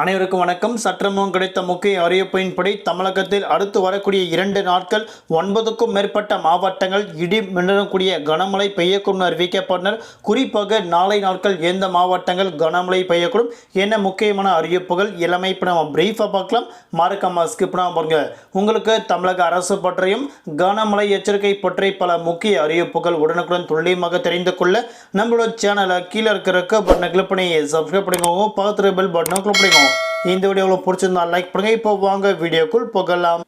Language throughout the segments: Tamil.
அனைவருக்கும் வணக்கம். சற்றமும் கிடைத்த முக்கிய அறிவிப்பின்படி தமிழகத்தில் அடுத்து வரக்கூடிய இரண்டு நாட்கள் ஒன்பதுக்கும் மேற்பட்ட மாவட்டங்கள் இடி மின்னக்கூடிய கனமழை பெய்யக்கூடும் அறிவிக்கப்பட்டனர். குறிப்பாக நாளை நாட்கள் எந்த மாவட்டங்கள் கனமழை பெய்யக்கூடும் என்ன முக்கியமான அறிவிப்புகள் இளமை இப்போ நம்ம பிரீஃபாக பார்க்கலாம். மறக்காம ஸ்கிப் பண்ணாம பாருங்க. உங்களுக்கு தமிழக அரசு பற்றியும் கனமழை எச்சரிக்கை பற்றி பல முக்கிய அறிவிப்புகள் உடனுக்குடன் துல்லியமாக தெரிந்து கொள்ள நம்மளோட சேனலை கீழே இருக்கிற பட்டனை கிளிக் பண்ணி சப்ஸ்கிரைப் பண்ணிக்கோங்க. பார்த்துட்டு பெல் பட்டனை கிளிக் பண்ணிக்கோங்க. இந்த வீடியோவில் பிடிச்சிருந்தா லைக் பண்ணுங்க. இப்போ வாங்க வீடியோக்குள் போகலாம்.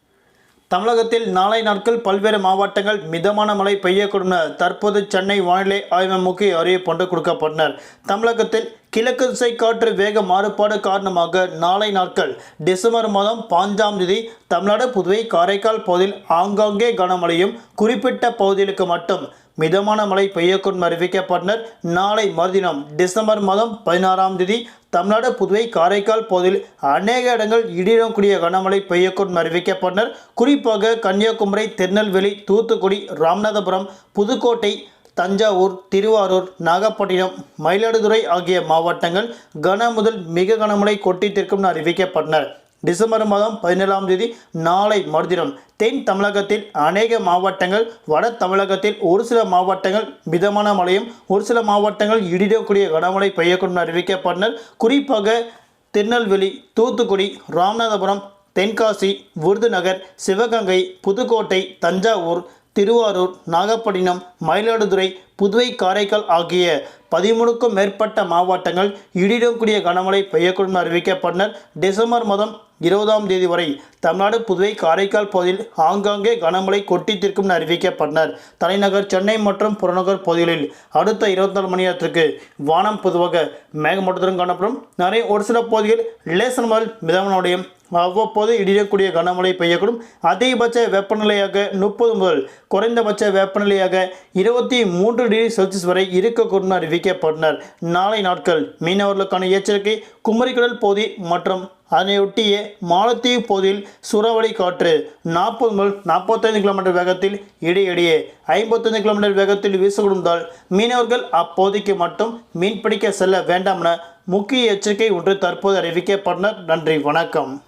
தமிழகத்தில் நாளை நாட்கள் பல்வேறு மாவட்டங்கள் மிதமான மழை பெய்யக்கூடும் தற்போது சென்னை வானிலை ஆய்வு முக்கிய அறிவிப்பு கொடுக்கப்பட்டனர். தமிழகத்தில் கிழக்கு திசை காற்று வேக மாறுபாடு காரணமாக நாளை நாட்கள் டிசம்பர் மாதம் பாஞ்சாம் தேதி தமிழ்நாடு புதுவை காரைக்கால் பகுதியில் ஆங்காங்கே கனமழையும் குறிப்பிட்ட பகுதிகளுக்கு மட்டும் மிதமான மழை பெய்யக்கூடும் அறிவிக்கப்பட்டனர். நாளை மறுதினம் டிசம்பர் மாதம் பதினாறாம் தேதி தமிழ்நாடு புதுவை காரைக்கால் பகுதியில் அநேக இடங்கள் இடியுடக்கூடிய கனமழை பெய்யக்கூடும் அறிவிக்கப்பட்டனர். குறிப்பாக கன்னியாகுமரி திருநெல்வேலி தூத்துக்குடி ராமநாதபுரம் புதுக்கோட்டை தஞ்சாவூர் திருவாரூர் நாகப்பட்டினம் மயிலாடுதுறை ஆகிய மாவட்டங்கள் கன முதல் மிக கனமழை கொட்டித்திருக்கும் அறிவிக்கப்பட்டனர். டிசம்பர் மாதம் பதினேழாம் தேதி நாளை மறுதினம். தென் தமிழகத்தில் அநேக மாவட்டங்கள் வட தமிழகத்தில் ஒரு சில மாவட்டங்கள் மிதமான மழையும் ஒரு சில மாவட்டங்கள் இடிடக்கூடிய கனமழை பெய்யக்கூடும் அறிவிக்கப்பட்டனர். குறிப்பாக திருநெல்வேலி தூத்துக்குடி ராமநாதபுரம் தென்காசி விருதுநகர் சிவகங்கை புதுக்கோட்டை தஞ்சாவூர் திருவாரூர் நாகப்பட்டினம் மயிலாடுதுறை புதுவை காரைக்கால் ஆகிய பதிமூணுக்கும் மேற்பட்ட மாவட்டங்கள் இடிடக்கூடிய கனமழை பெய்யக்கூடும் அறிவிக்கப்பட்டனர் டிசம்பர் மாதம் இருபதாம் தேதி வரை தமிழ்நாடு புதுவை காரைக்கால் பகுதியில் ஆங்காங்கே கனமழை கொட்டித்திருக்கும் அறிவிக்கப்பட்டனர் தலைநகர் சென்னை மற்றும் புறநகர் பகுதிகளில் அடுத்த இருபத்தி நாலு மணி நேரத்திற்கு வானம் பொதுவாக மேகமூட்டத்துடன் காணப்படும். நிறைய ஒரு சில பகுதிகள் லேசன் முதல் மிதமானோடையும் அவ்வப்போது இடியக்கூடிய கனமழை பெய்யக்கூடும். அதிகபட்ச வெப்பநிலையாக முப்பது முதல் குறைந்தபட்ச வெப்பநிலையாக இருபத்தி மூன்று டிகிரி செல்சியஸ் வரை இருக்கக்கூடும் அறிவிக்கப்பட்டனர். நாளை நாட்கள் மீனவர்களுக்கான எச்சரிக்கை குமரிக்கடல் பகுதி மற்றும் அதனையொட்டிய மாலத்தீவு பகுதியில் சுறவழி காற்று நாற்பது முதல் நாற்பத்தைந்து கிலோமீட்டர் வேகத்தில் இடையிடையே ஐம்பத்தைந்து கிலோமீட்டர் வேகத்தில் வீசக்கூடும்தால் மீனவர்கள் அப்போதைக்கு மட்டும் மீன்பிடிக்க செல்ல வேண்டாம் என முக்கிய எச்சரிக்கை ஒன்று தற்போது அறிவிக்கப்பட்டனர். நன்றி வணக்கம்.